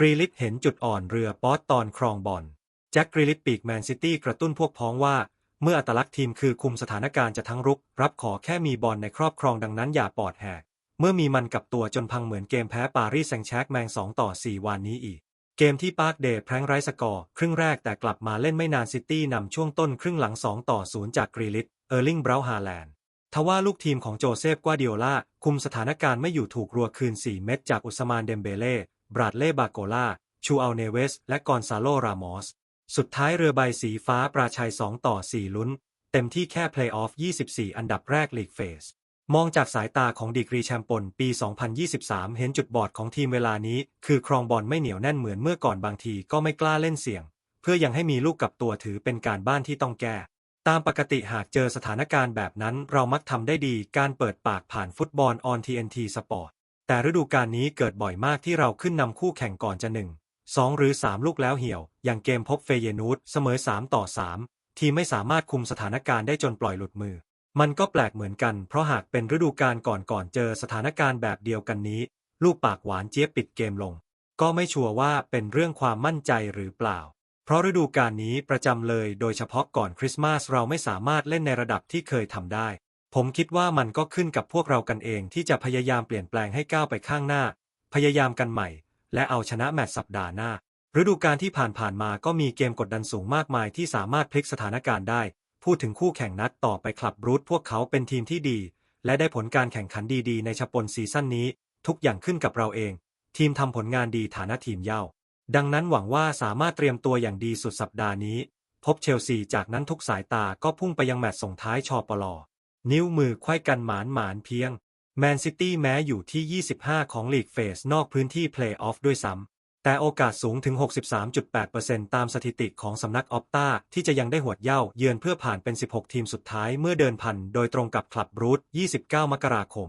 กรีลิตเห็นจุดอ่อนเรือป๊อตตอนครองบอลแจ็คกรีลิตปีกแมนซิตี้กระตุ้นพวกพ้องว่า เมื่ออัตลักษณ์ทีมคือคุมสถานการณ์จะทั้งรุก รับขอแค่มีบอลในครอบครองดังนั้นอย่าปอดแหก เมื่อมีมันกับตัวจนพังเหมือนเกมแพ้ปารีสแซงแชร์กแมง2ต่อ4วันนี้อีก เกมที่ปาร์คเดย์แพร้งไร้สกอร์ครึ่งแรกแต่กลับมาเล่นไม่นานซิตี้นำช่วงต้นครึ่งหลัง2ต่อ0จากกรีลิตเออร์ลิงเบราฮาแลนด์ทว่าลูกทีมของโจเซฟกวาดิโอลาคุมสถานการณ์ไม่อยู่ถูกรัวคืน 4 เม็ดจากอุสมานเดมเบเล่ บราดเล่บาโกลา ชูอัลเนเวส และกอนซาโล รามอส สุดท้ายเรือใบสีฟ้าปราชัย 2 ต่อ 4 ลุ้น เต็มที่แค่เพลย์ออฟ 24 อันดับแรกลีกเฟส มองจากสายตาของดีกรีแชมป์ปนปี 2023 เห็นจุดบอดของทีมเวลานี้ คือครองบอลไม่เหนียวแน่นเหมือนเมื่อก่อนบางทีก็ไม่กล้าเล่นเสี่ยง เพื่อยังให้มีลูกกับตัวถือเป็นการบ้านที่ต้องแก้ตามปกติหากเจอสถานการณ์แบบนั้นเรามักทำได้ดีการเปิดปากผ่านฟุตบอลออน TNT Sport แต่ฤดูกาลนี้เกิดบ่อยมากที่เราขึ้นนำคู่แข่งก่อนจะหนึ่งสองหรือ3ลูกแล้วเหี่ยว อย่างเกมพบเฟเยนูดเสมอ3ต่อ3ทีไม่สามารถคุมสถานการณ์ได้จนปล่อยหลุดมือ มันก็แปลกเหมือนกัน เพราะหากเป็นฤดูกาลก่อนก่อนเจอสถานการณ์แบบเดียวกันนี้ ลูกปากหวานเจี๊ยบปิดเกมลง ก็ไม่ชัวร์ว่าเป็นเรื่องความมั่นใจหรือเปล่า เพราะฤดูกาลนี้ประจำเลย โดยเฉพาะก่อนคริสต์มาสเราไม่สามารถเล่นในระดับที่เคยทำได้ ผมคิดว่ามันก็ขึ้นกับพวกเรากันเองที่จะพยายามเปลี่ยนแปลงให้ก้าวไปข้างหน้า พยายามกันใหม่ และเอาชนะแมตช์สัปดาห์หน้า ฤดูกาลที่ผ่านๆมาก็มีเกมกดดันสูงมากมายที่สามารถพลิกสถานการณ์ได้ พูดถึงคู่แข่งนัดต่อไปคลับรูทพวกเขาเป็นทีมที่ดี และได้ผลการแข่งขันดีๆ ในชปนซีซั่นนี้ ทุกอย่างขึ้นกับเราเอง ทีมทำผลงานดีฐานะทีมเย่าดังนั้นหวังว่าสามารถเตรียมตัวอย่างดีสุดสัปดาห์นี้ พบเชลซีจากนั้นทุกสายตาก็พุ่งไปยังแมตช์ส่งท้ายชอปลอ นิ้วมือควยกันหมานหมานเพียง แมนซิตี้แม้อยู่ที่ 25 ของลีกเฟสนอกพื้นที่เพลย์ออฟด้วยซ้ำ แต่โอกาสสูงถึง 63.8%ตามสถิติของสำนักออปตาที่จะยังได้หวดเย่าเยือนเพื่อผ่านเป็น 16 ทีมสุดท้ายเมื่อเดินพันโดยตรงกับคลับรูท29 มกราคม